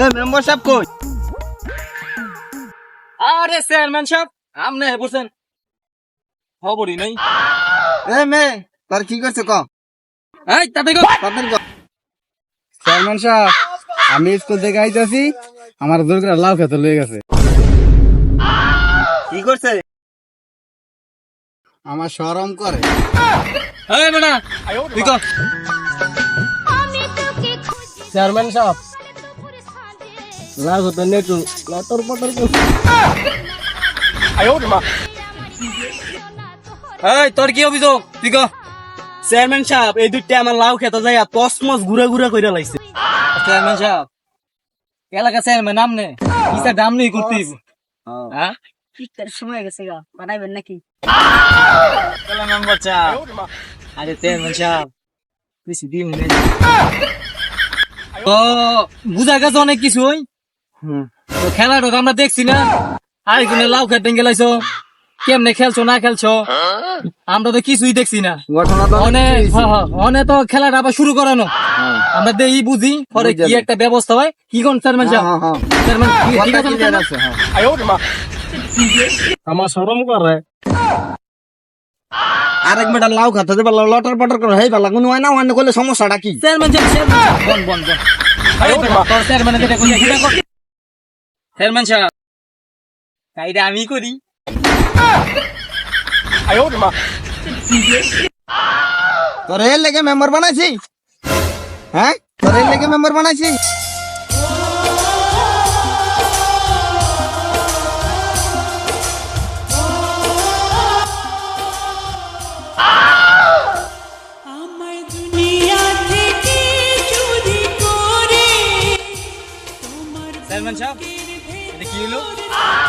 A member সাহেব কই? আরে চেয়ারম্যান সাহেব আমনে বসেন। খবরই নাই। এ মে তোর কি করছে ক? এই তাতে গো তাড়াতাড়ি ক? চেয়ারম্যান সাহেব আমি স্কুল থেকে আইতাছি আমার দূর করে লাউ খেতে লয়ে গেছে। কি করছে? আমার শরম করে। চেয়ারম্যান সাহেব। নেটু লটর পটর এই তোর কি অভিযোগ? তুই চেয়ারম্যান সাহেব এই দুইটা আমার লাউ খেতে যায় তসমস ঘুরে ঘুরে কইরা লাইছে। চেয়ারম্যান সাহেব। এলাকা চেয়ারম্যান নাম নে। কিসা দাম নেই করতে হ্যাঁ? সময় গেছে গা বানাইবেন নাকি? চলো মেম্বার সাহেব আরে নেই তো বুঝা গেছে অনেক কিছু ওই? তো খেলাটা আমরা দেখছি না। আর কিনে লাউ খেতে গেলাইছো কেমনে খেলছো না খেলছো? আমরা তো কিছুই দেখছি না। তো অনেক অনেক তো খেলাটা আবার শুরু করানো। আমরা দেখি বুঝি পরে কি একটা ব্যবস্থা হয়। কি কোন চেয়ারম্যান হ্যাঁ, হ্যাঁ। চেয়ারম্যান ঠিক আছে আমার শরম করে। আরেক বেটা লাউ খাতে দেবা লটর পটর করে হেই পালা কোনো হয় না হয় না করলে সমস্যাটা কি? চেয়ারম্যান বন বন বন চেয়ারম্যান সাহেব কাইটা আমি করি। তোর এর লেগে মেম্বার বানাইছি? হ্যাঁ? তোর এর লেগে মেম্বার বানাইছি? তোমার চেয়ারম্যান সাহেব এটা কি হলো করে